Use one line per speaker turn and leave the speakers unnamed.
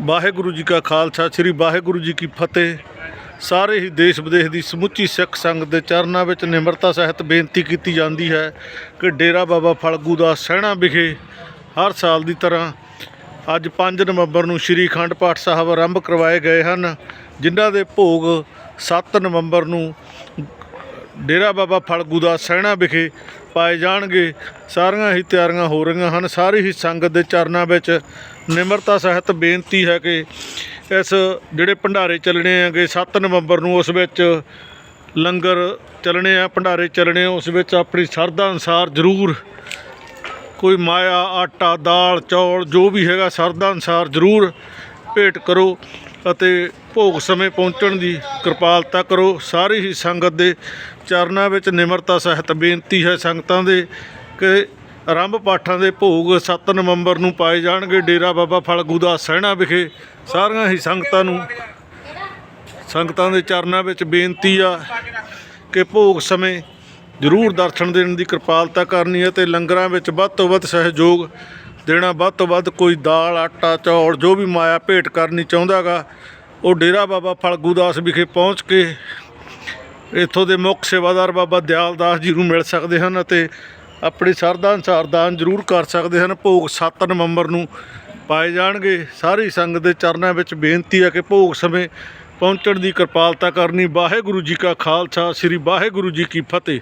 ਵਾਹਿਗੁਰੂ ਜੀ ਕਾ ਖਾਲਸਾ, ਸ੍ਰੀ ਵਾਹਿਗੁਰੂ ਜੀ ਕੀ ਫਤਿਹ। ਸਾਰੇ ਹੀ ਦੇਸ਼ ਵਿਦੇਸ਼ ਦੀ ਸਮੁੱਚੀ ਸਿੱਖ ਸੰਗਤ ਦੇ ਚਰਨਾਂ ਵਿੱਚ ਨਿਮਰਤਾ ਸਹਿਤ ਬੇਨਤੀ ਕੀਤੀ ਜਾਂਦੀ ਹੈ ਕਿ ਡੇਰਾ ਬਾਬਾ ਫਲਗੂ ਦਾ ਸਹਿਣਾ ਵਿਖੇ ਹਰ ਸਾਲ ਦੀ ਤਰ੍ਹਾਂ ਅੱਜ 5 ਨਵੰਬਰ ਨੂੰ ਸ੍ਰੀ ਅਖੰਡ ਪਾਠ ਸਾਹਿਬ ਆਰੰਭ ਕਰਵਾਏ ਗਏ ਹਨ, ਜਿਨ੍ਹਾਂ ਦੇ ਭੋਗ 7 ਨਵੰਬਰ ਨੂੰ ਡੇਰਾ ਬਾਬਾ ਫਲਗੂ ਦਾ ਸਹਿਣਾ ਵਿਖੇ ਪਾਏ ਜਾਣਗੇ। ਸਾਰੀਆਂ ਹੀ ਤਿਆਰੀਆਂ ਹੋ ਰਹੀਆਂ ਹਨ। ਸਾਰੀ ਹੀ ਸੰਗਤ ਦੇ ਚਰਨਾਂ ਵਿੱਚ ਨਿਮਰਤਾ ਸਹਿਤ ਬੇਨਤੀ ਹੈ ਕਿ ਇਸ ਜਿਹੜੇ ਭੰਡਾਰੇ ਚੱਲਣੇ ਹੈਗੇ 7 ਨਵੰਬਰ ਨੂੰ ਉਸ ਵਿੱਚ ਲੰਗਰ ਚੱਲਣੇ ਆ, ਭੰਡਾਰੇ ਚੱਲਣੇ ਉਸ ਵਿੱਚ ਆਪਣੀ ਸ਼ਰਧਾ ਅਨੁਸਾਰ ਜ਼ਰੂਰ ਕੋਈ ਮਾਇਆ, ਆਟਾ, ਦਾਲ, ਚੌਲ ਜੋ ਵੀ ਹੈਗਾ, ਸ਼ਰਧਾ ਅਨੁਸਾਰ ਜ਼ਰੂਰ ਭੇਟ ਕਰੋ। ਅਤੇ ਭੋਗ ਸਮੇਂ ਪਹੁੰਚਣ ਦੀ ਕਿਰਪਾਲਤਾ ਕਰੋ। ਸਾਰੀ ਹੀ ਸੰਗਤ ਦੇ ਚਰਨਾਂ ਵਿੱਚ ਨਿਮਰਤਾ ਸਹਿਤ ਬੇਨਤੀ ਹੈ ਸੰਗਤਾਂ ਦੇ ਕਿ ਆਰੰਭ ਪਾਠਾਂ ਦੇ ਭੋਗ 7 ਨਵੰਬਰ ਨੂੰ ਪਾਏ ਜਾਣਗੇ। ਡੇਰਾ ਬਾਬਾ ਫਲਗੂ ਦਾ ਸਹਿਣਾ ਵਿਖੇ ਸਾਰੀਆਂ ਹੀ ਸੰਗਤਾਂ ਨੂੰ ਸੰਗਤਾਂ ਦੇ ਚਰਨਾਂ ਵਿੱਚ ਬੇਨਤੀ ਆ ਕਿ ਭੋਗ ਸਮੇਂ ਜ਼ਰੂਰ ਦਰਸ਼ਨ ਦੇਣ ਦੀ ਕਿਰਪਾਲਤਾ ਕਰਨੀ ਹੈ ਤੇ ਲੰਗਰਾਂ ਵਿੱਚ ਵੱਧ ਤੋਂ ਵੱਧ ਸਹਿਯੋਗ ਦੇਣਾ ਵੱਧ ਤੋਂ ਵੱਧ ਕੋਈ ਦਾਲ, ਆਟਾ, ਚੌਲ, ਜੋ ਵੀ ਮਾਇਆ ਭੇਟ ਕਰਨੀ ਚਾਹੁੰਦਾਗਾ, ਉਹ ਡੇਰਾ ਬਾਬਾ ਫਲਗੂ ਦਾਸ ਵਿਖੇ ਪਹੁੰਚ ਕੇ ਇੱਥੋਂ ਦੇ ਮੁੱਖ ਸੇਵਾਦਾਰ ਬਾਬਾ ਦਿਆਲਦਾਸ ਜੀ ਨੂੰ ਮਿਲ ਸਕਦੇ ਹਨ ਅਤੇ ਆਪਣੀ ਸਰਦਾ ਅਨੁਸਾਰ ਦਾਨ ਜ਼ਰੂਰ ਕਰ ਸਕਦੇ ਹਨ। ਭੋਗ 7 ਨਵੰਬਰ ਨੂੰ ਪਾਏ ਜਾਣਗੇ। ਸਾਰੀ ਸੰਗਤ ਦੇ ਚਰਨਾਂ ਵਿੱਚ ਬੇਨਤੀ ਹੈ ਕਿ ਭੋਗ ਸਮੇਂ ਪਹੁੰਚਣ ਦੀ ਕਿਰਪਾਲਤਾ ਕਰਨੀ। ਵਾਹਿਗੁਰੂ ਜੀ ਕਾ ਖਾਲਸਾ, ਸ੍ਰੀ ਵਾਹਿਗੁਰੂ ਜੀ ਕੀ ਫਤਿਹ।